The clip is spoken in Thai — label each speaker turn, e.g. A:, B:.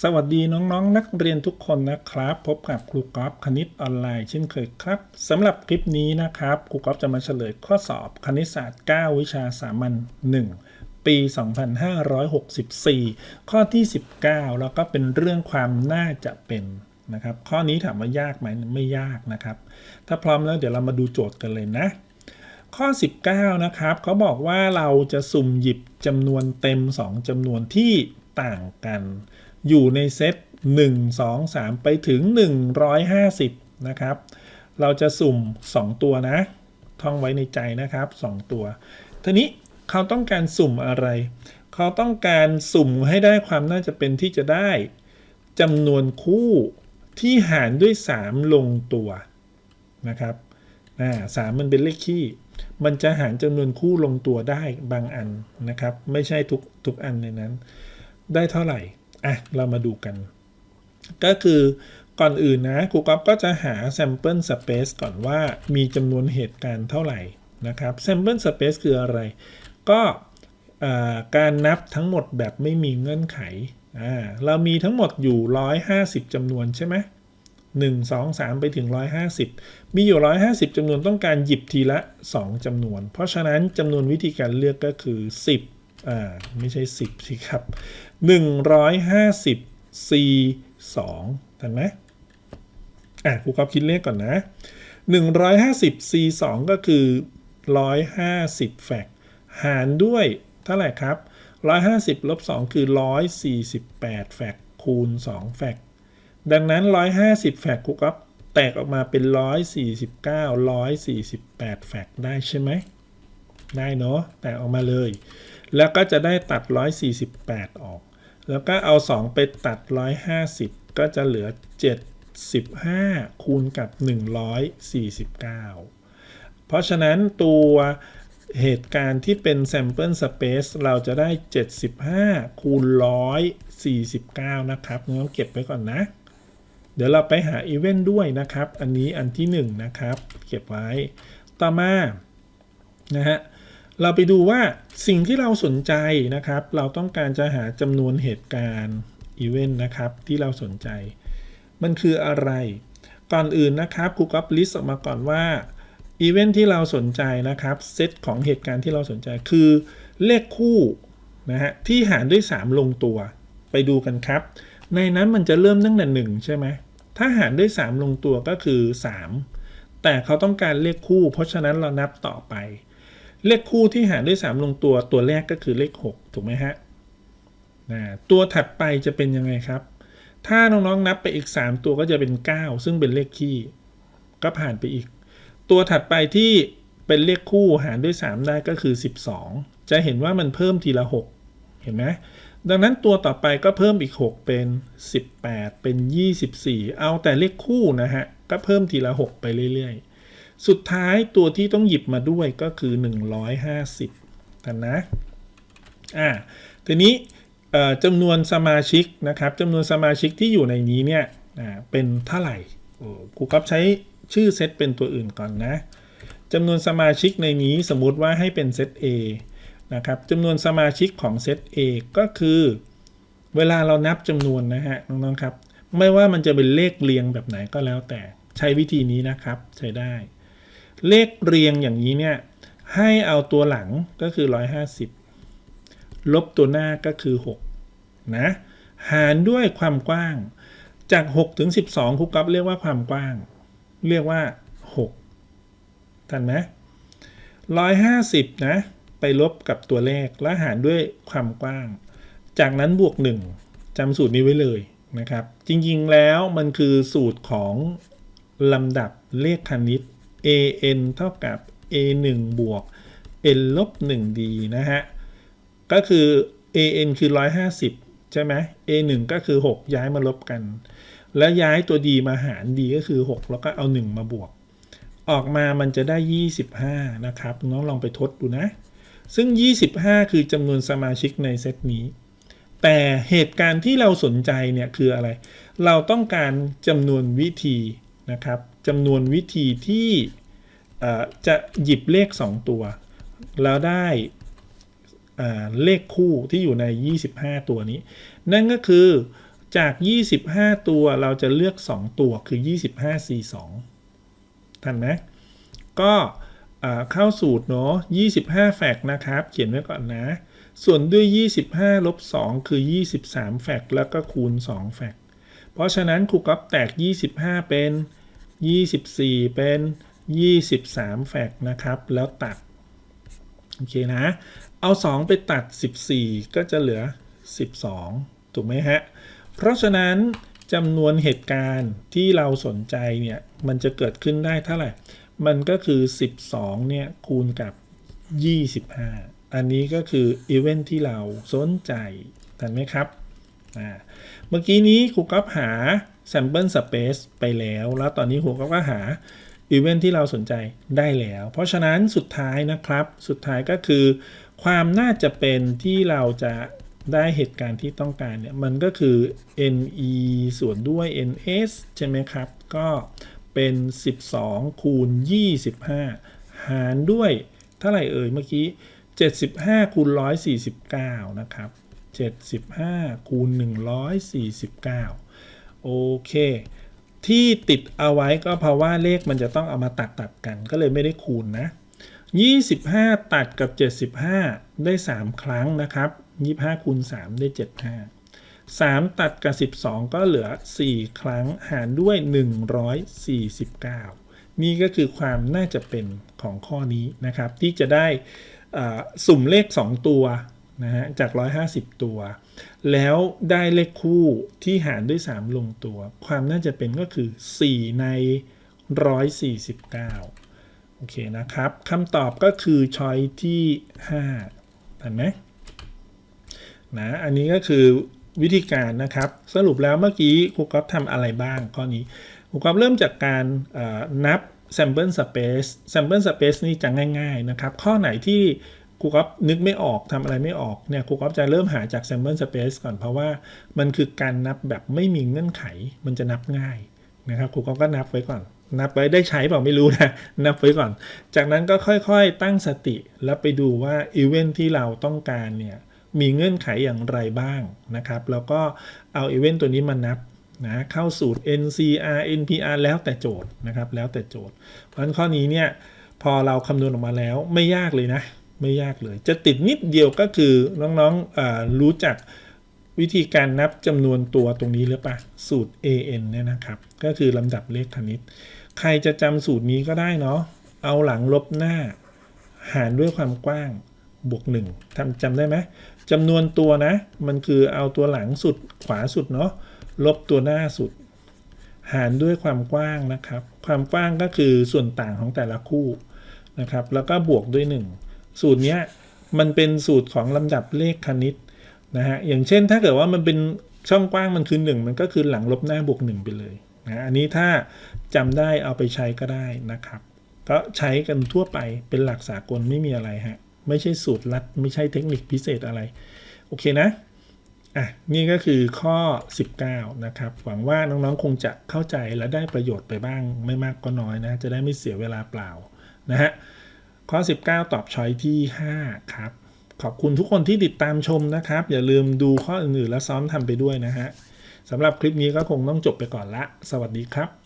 A: สวัสดีน้องๆนนักเรียนทุกคนนะครับ พบกับครูกอล์ฟคณิตออนไลน์เช่นเคยครับสำหรับคลิปนี้นะครับครูกอล์ฟจะมาเฉลยข้อสอบคณิตศาสตร์ 9 วิชาสามัญ1ปี 2564 ข้อที่ 19 แล้วก็เป็นเรื่องความน่าจะเป็นนะครับ ข้อนี้ถามว่ายากไหมไม่ยากนะครับ ถ้าพร้อมแล้วเดี๋ยวเรามาดูโจทย์กันเลยนะข้อ 19 นะครับเขาบอกว่าเราจะสุ่มหยิบจำนวนเต็ม 2จำนวนที่ต่างกัน อยู่ในเซต1 2 3 ไปถึง 150 นะครับ เราจะสุ่ม 2 ตัวนะ ท่องไว้ในใจนะครับ 2 ตัว ทีนี้เขาต้องการสุ่มอะไร เขาต้องการสุ่มให้ได้ความน่าจะเป็นที่จะได้จำนวนคู่ที่หารด้วย 3 ลงตัวนะครับสามมันเป็นเลขคี่มันจะหารจำนวนคู่ลงตัวได้บางอันนะครับ ไม่ใช่ทุกทุกอันในนั้น ได้เท่าไหร่ อะ เรามาดูกัน ก็คือก่อนอื่นนะครูก๊อฟก็จะหา sample space ก่อนว่ามีจำนวนเหตุการณ์เท่าไหร่นะครับ sample space คืออะไร ก็การนับทั้งหมดแบบไม่มีเงื่อนไขอ่าเรามีทั้งหมดอยู่ 150จำนวนใช่ไหม1 2 3ไปถึง 150 มีอยู่ 150จำนวนต้องการหยิบทีละ 2จำนวน เพราะฉะนั้นจำนวนวิธีการเลือกก็คือ 10 อ่าไม่ใช่ 10 สิครับ 150 c 2ทันไหมอะครูก๊อฟคิดเลขก่อนนะ 150 c 2ก็คือ 150 แฟกหารด้วยเท่าไหร่ครับ 150 ลบ 2 คือ 148 แฟกคูณ 2 แฟกดังนั้น 150 แฟกครูก๊อฟแตกออกมาเป็น 149 148 แฟกได้ใช่ไหม ได้เนาะแตกออกมาเลย แล้วก็จะได้ตัด 148 ออก แล้วก็เอา 2 ไปตัด 150 ก็จะเหลือ 75 คูณกับ 149 เพราะฉะนั้นตัวเหตุการณ์ที่เป็น sample space เราจะได้ 75 คูณ 149 นะครับงั้นเก็บไว้ก่อนนะ เดี๋ยวเราไปหาอีเวนด้วยนะครับ อันนี้อันที่ 1 นะครับ เก็บไว้ ต่อมา นะฮะ เราไปดูว่าสิ่งที่เราสนใจนะครับ เราต้องการจะหาจำนวนเหตุการณ์อีเวนต์นะครับ ที่เราสนใจ มันคืออะไร ก่อนอื่นนะครับครูก๊อฟลิสต์ออกมาก่อนว่าอีเวนต์ที่เราสนใจนะครับเซตของเหตุการณ์ที่เราสนใจคือเลขคู่นะฮะที่หารด้วย 3 ลงตัว ไปดูกันครับ ในนั้นมันจะเริ่มตั้งแต่หนึ่งใช่ไหมถ้าหารด้วย 3 ลงตัวก็คือ 3 แต่เขาต้องการเลขคู่ เพราะฉะนั้นเรานับต่อไป เลขคู่ที่หารด้วย 3 ลงตัวตัวแรกก็คือเลข 6 ถูกไหมฮะตัวถัดไปจะเป็นยังไงครับ ถ้าน้องๆนับไปอีก 3 ตัวก็จะเป็น 9 ซึ่งเป็นเลขคี่ ก็ผ่านไปอีก ตัวถัดไปที่เป็นเลขคู่หารด้วย 3 ได้ก็คือ 12 จะเห็นว่ามันเพิ่มทีละ 6 เห็นไหมดังนั้นตัวต่อไปก็เพิ่มอีก 6 เป็น 18 เป็น 24 เอาแต่เลขคู่นะฮะ ก็เพิ่มทีละ 6 ไปเรื่อยๆ สุดท้ายตัวที่ต้องหยิบมาด้วยก็คือ 150กันนะอ่าทีนี้จำนวนสมาชิกนะครับจำนวนสมาชิกที่อยู่ในนี้เนี่ยอ่าเป็นเท่าไหร่โอ้ครูครับใช้ชื่อเซตเป็นตัวอื่นก่อนนะจำนวนสมาชิกในนี้สมมุติว่าให้เป็นเซต A นะครับจำนวนสมาชิกของเซต A ก็คือ เวลาเรานับจำนวนนะฮะน้องๆครับ ไม่ว่ามันจะเป็นเลขเรียงแบบไหนก็แล้วแต่ใช้วิธีนี้นะครับใช้ได้ เลขเรียงอย่างนี้เนี่ยให้เอาตัวหลังก็คือ 150 ลบตัวหน้าก็คือ 6 นะ หารด้วยความกว้าง จาก 6 ถึง 12ครูกับเรียกว่าความกว้าง เรียกว่า 6 ทันไหม150 นะ ไปลบกับตัวเลขแล้วหารด้วยความกว้าง จากนั้นบวก 1จำสูตรนี้ไว้เลยนะครับ จริงๆแล้วมันคือสูตรของลำดับเลขคณิต an เท่ากับ a 1บวก n ลบ 1d นะฮะ ก็คือ an คือ 150 ใช่ไหม a 1ก็คือ 6 ย้ายมาลบกัน แล้วย้ายตัว d มาหาร d ก็คือ 6 แล้วก็เอา 1 มาบวก ออกมามันจะได้ 25 นะครับน้องลองไปทดดูนะ ซึ่ง 25 คือจำนวนสมาชิกในเซตนี้แต่เหตุการณ์ที่เราสนใจเนี่ยคืออะไร เราต้องการจำนวนวิธีนะครับ จำนวนวิธีที่จะหยิบเลข 2 ตัว แล้วได้เลขคู่ที่อยู่ใน 25 ตัวนี้ นั่นก็คือจาก 25 ตัวเราจะเลือก 2 ตัวคือ 25 42ทันไหมก็อ่าเข้าสูตรเนาะ25 แฟกต์นะครับ เขียนไว้ก่อนนะ ส่วนด้วย 25 ลบ 2 คือ 23 แฟกต์แล้วก็คูณ 2 แฟกต์เพราะฉะนั้นครูก๊อฟแตก 25 เป็น 24 เป็น 23 แฟกต์นะครับ แล้วตัด โอเคนะ เอา 2 ไปตัด 14 ก็จะเหลือ 12 ถูกไหมฮะ เพราะฉะนั้นจำนวนเหตุการณ์ที่เราสนใจเนี่ย มันจะเกิดขึ้นได้เท่าไหร่ มันก็คือ 12 เนี่ย คูณกับ 25 อันนี้ก็คืออีเวนท์ที่เราสนใจทันไหมครับ เมื่อกี้นี้ครูก๊อฟหา sample space ไปแล้ว แล้วตอนนี้ครูก๊อฟก็หาอีเวนท์ที่เราสนใจได้แล้ว เพราะฉะนั้นสุดท้ายนะครับ สุดท้ายก็คือ ความน่าจะเป็นที่เราจะได้เหตุการณ์ที่ต้องการเนี่ย มันก็คือ ne ส่วนด้วย ns ใช่ไหมครับ ก็เป็น 12 คูณ 25 หารด้วยเท่าไหร่เอ่ยเมื่อกี้ 75 คูณ 149 นะครับ 75 คูณ 149 โอเค ที่ติดเอาไว้ก็เพราะว่าเลขมันจะต้องเอามาตัดตัดกัน ก็เลยไม่ได้คูณนะ 25 ตัดกับ 75 ได้ 3 ครั้งนะครับ 25คูณ3ได้ 75 3 ตัดกับ 12 ก็เหลือ 4 ครั้งหารด้วย 149 นี่ก็คือความน่าจะเป็นของข้อนี้นะครับ ที่จะได้สุ่มเลข 2 ตัว นะฮะจาก 150 ตัว แล้วได้เลขคู่ที่หารด้วย 3 ลงตัว ความน่าจะเป็นก็คือ 4 ใน 149 โอเคนะครับคำตอบก็คือช้อยที่ 5 เห็นไหมนะอันนี้ก็คือวิธีการนะครับ สรุปแล้วเมื่อกี้ครูก๊อฟทำอะไรบ้างข้อนี้ครูก๊อฟเริ่มจากการนับ sample space sample space นี่จะง่าย ๆ นะครับ ข้อไหนที่ ครูก๊อฟนึกไม่ออกทำอะไรไม่ออกเนี่ยครูก๊อฟจะเริ่มหาจาก sample space ก่อนเพราะว่ามันคือการนับแบบไม่มีเงื่อนไข มันจะนับง่ายนะครับครูก๊อฟก็นับไว้ก่อน นับไว้ได้ใช้เปล่าไม่รู้นะ นับไว้ก่อน จากนั้นก็ค่อยๆตั้งสติแล้วไปดูว่าอีเวนท์ที่เราต้องการเนี่ยมีเงื่อนไขอย่างไรบ้างนะครับ แล้วก็เอาอีเวนต์ตัวนี้มานับนะเข้าสูตร NCR NPR แล้วแต่โจทย์นะครับ แล้วแต่โจทย์ เพราะฉะนั้นข้อนี้เนี่ยพอเราคำนวณออกมาแล้วไม่ยากเลยนะ ไม่ยากเลย จะติดนิดเดียวก็คือน้องๆรู้จักวิธีการนับจำนวนตัวตรงนี้หรือเปล่าสูตร AN เนี่ยนะครับ ก็คือลำดับเลขคณิต ใครจะจำสูตรนี้ก็ได้เนาะเอาหลังลบหน้า หารด้วยความกว้างบวก1ทำจำได้ไหมจำนวนตัวนะ มันคือเอาตัวหลังสุดขวาสุดเนาะลบตัวหน้าสุด หารด้วยความกว้างนะครับ ความกว้างก็คือส่วนต่างของแต่ละคู่นะครับ แล้วก็บวกด้วย 1 สูตรเนี้ยมันเป็นสูตรของลำดับเลขคณิตนะฮะอย่างเช่นถ้าเกิดว่ามันเป็นช่องกว้างมันคือ 1 มันก็คือหลังลบหน้าบวก 1 ไปเลยนะอันนี้ถ้าจำได้เอาไปใช้ก็ได้นะครับ ก็ใช้กันทั่วไปเป็นหลักสากลไม่มีอะไรฮะไม่ใช่สูตรลัด ไม่ใช่เทคนิคพิเศษอะไร โอเคนะอะนี่ก็คือข้อ 19 นะครับ หวังว่าน้องๆคงจะเข้าใจและได้ประโยชน์ไปบ้างไม่มากก็น้อยนะ จะได้ไม่เสียเวลาเปล่านะฮะ ข้อ 19 ตอบช้อยที่ 5 ครับ ขอบคุณทุกคนที่ติดตามชมนะครับ อย่าลืมดูข้ออื่นๆ และซ้อมทำไปด้วยนะฮะสำหรับคลิปนี้ก็คงต้องจบไปก่อนละ สวัสดีครับ